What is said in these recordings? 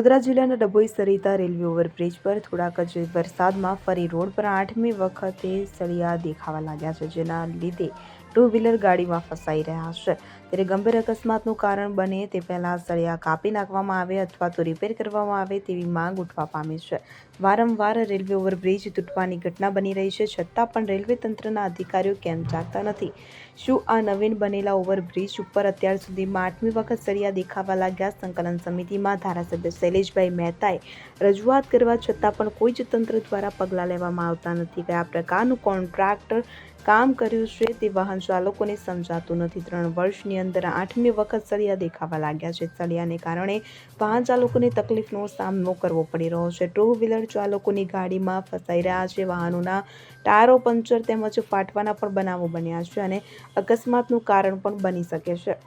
વડોદરા જિલ્લાના Dabhoi Sarita railway overbridge પર થોડાક જ વરસાદમાં ફરી રોડ પર આઠમી વખતે સળિયા દેખાવા લાગ્યા છે, જેના લીધે ટુ વ્હીલર ગાડીમાં ફસાઈ રહ્યા છે. ત્યારે ગંભીર અકસ્માતનું કારણ બને તે પહેલાં સળિયા કાપી નાખવામાં આવે અથવા તો રિપેર કરવામાં આવે તેવી માંગ ઉઠવા પામી છે. વારંવાર રેલવે ઓવરબ્રિજ તૂટવાની ઘટના બની રહી છે, છતાં પણ રેલવે તંત્રના અધિકારીઓ કેમ જાગતા નથી? શું આ નવીન બનેલા ઓવરબ્રિજ ઉપર અત્યાર સુધીમાં આઠમી વખત સળિયા દેખાવા લાગ્યા? સંકલન સમિતિમાં ધારાસભ્ય શૈલેષભાઈ મહેતાએ રજૂઆત કરવા છતાં પણ કોઈ જ તંત્ર દ્વારા પગલાં લેવામાં આવતા નથી કયા પ્રકારનું કોન્ટ્રાક્ટર કામ કર્યું છે તે વાહન ચાલકોને સમજાતું નથી. ત્રણ વર્ષની અંદર આઠમી વખત સળિયા દેખાવા લાગ્યા છે. સળિયાને કારણે વાહન ચાલકોને તકલીફનો સામનો કરવો પડી રહ્યો છે. ટુ વ્હીલર ચાલકોની ગાડીમાં ફસાઈ રહ્યા છે. વાહનોના ટાયરો પંચર તેમજ ફાટવાના પણ બનાવો બન્યા છે અને અકસ્માતનું કારણ પણ બની શકે છે.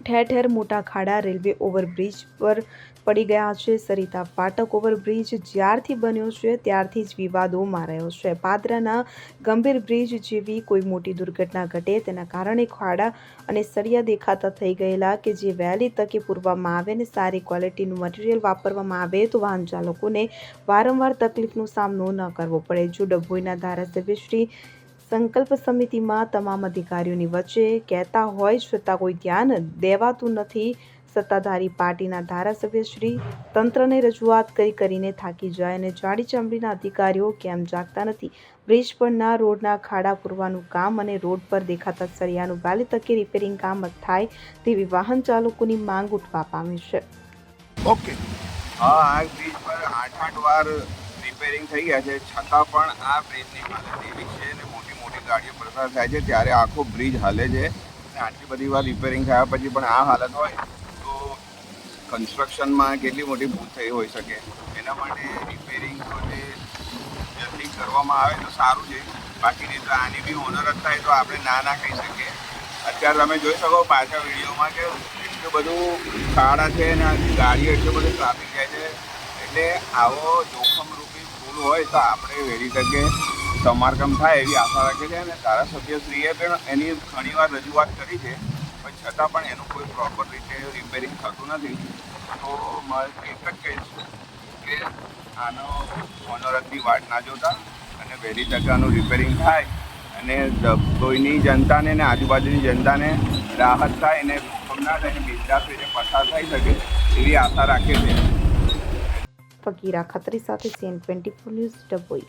ઠેર ઠેર મોટા ખાડા રેલવે ઓવરબ્રિજ પર પડી ગયા છે. સરિતા ફાટક ઓવરબ્રિજ જ્યારથી બન્યો છે, ત્યારથી જ વિવાદોમાં રહ્યો છે. પાદરાના ગંભીર બ્રિજ જેવી કોઈ મોટી દુર્ઘટના ઘટે તેના કારણે ખાડા અને સળિયા દેખાતા થઈ ગયેલા કે જે વહેલી તકે પૂરવામાં આવે અને સારી ક્વોલિટીનું મટીરિયલ વાપરવામાં આવે તો વાહન ચાલકોને વારંવાર તકલીફનો સામનો ન કરવો પડે. જો ડભોઈના ધારાસભ્ય શ્રી સંકલ્પ સમિતિમાં તમામ અધિકારીઓની વચ્ચે કહેતા હોય છતાં કોઈ ધ્યાન દેવાતું નથી. સત્તાધારી પાર્ટીના ધારાસભ્ય શ્રી તંત્રને રજૂઆત કરી કરીને થાકી જાય અને જાડી ચામડીના અધિકારીઓ કેમ જાગતા નથી? બ્રિજ પરના રોડના ખાડા પૂરવાનું કામ અને રોડ પર દેખાતા સળિયાનું વહેલી તકે રિપેરિંગ કામ થાય તેવી વાહન ચાલકોની માંગ ઉઠવા પામી છે. ઓકે. આ બ્રિજ પર આઠ આઠ વાર રિપેરિંગ થઈ ગયા છે. છતાં પણ આ બ્રિજની હાલત એવી છે ગાડીઓ પસાર થાય છે, ત્યારે આખો બ્રિજ હાલે છે. અને આટલી બધી વાર રિપેરિંગ થયા પછી પણ આ હાલત હોય તો કન્સ્ટ્રક્શનમાં કેટલી મોટી ભૂલ થઈ હોઈ શકે. એના માટે રિપેરિંગ પોતે જલ્દી કરવામાં આવે તો સારું છે. બાકી નહીં તો આની બી ઓનર જ થાય તો આપણે ના ના કહી શકીએ. અત્યારે તમે જોઈ શકો પાછા વિડીયોમાં કે એટલું બધું ખાડા છે અને ગાડીઓ એટલું બધું ટ્રાફિક જાય છે. એટલે આવો જોખમરૂપી ભૂલ હોય તો આપણે વેરી તકે સમારકામ થાય એવી આશા રાખે છે અને ધારાસભ્યશ્રીએ પણ એની ઘણીવાર રજૂઆત કરી છે. પણ છતાં પણ એનું કોઈ પ્રોપર રીતે રિપેરિંગ થતું નથી. તો મારે એક જ કહીશ કે આનો મનોરથની વાટ ના જોતા અને વહેલી તકે રિપેરિંગ થાય અને કોઈની જનતાને ને આજુબાજુની જનતાને રાહત થાય અને જોખમ થાય અને બિંદાસ પસાર થઈ શકે એવી આશા રાખે છે. ફકીરા ખત્રી સાથે CN twenty four news Dabhoi.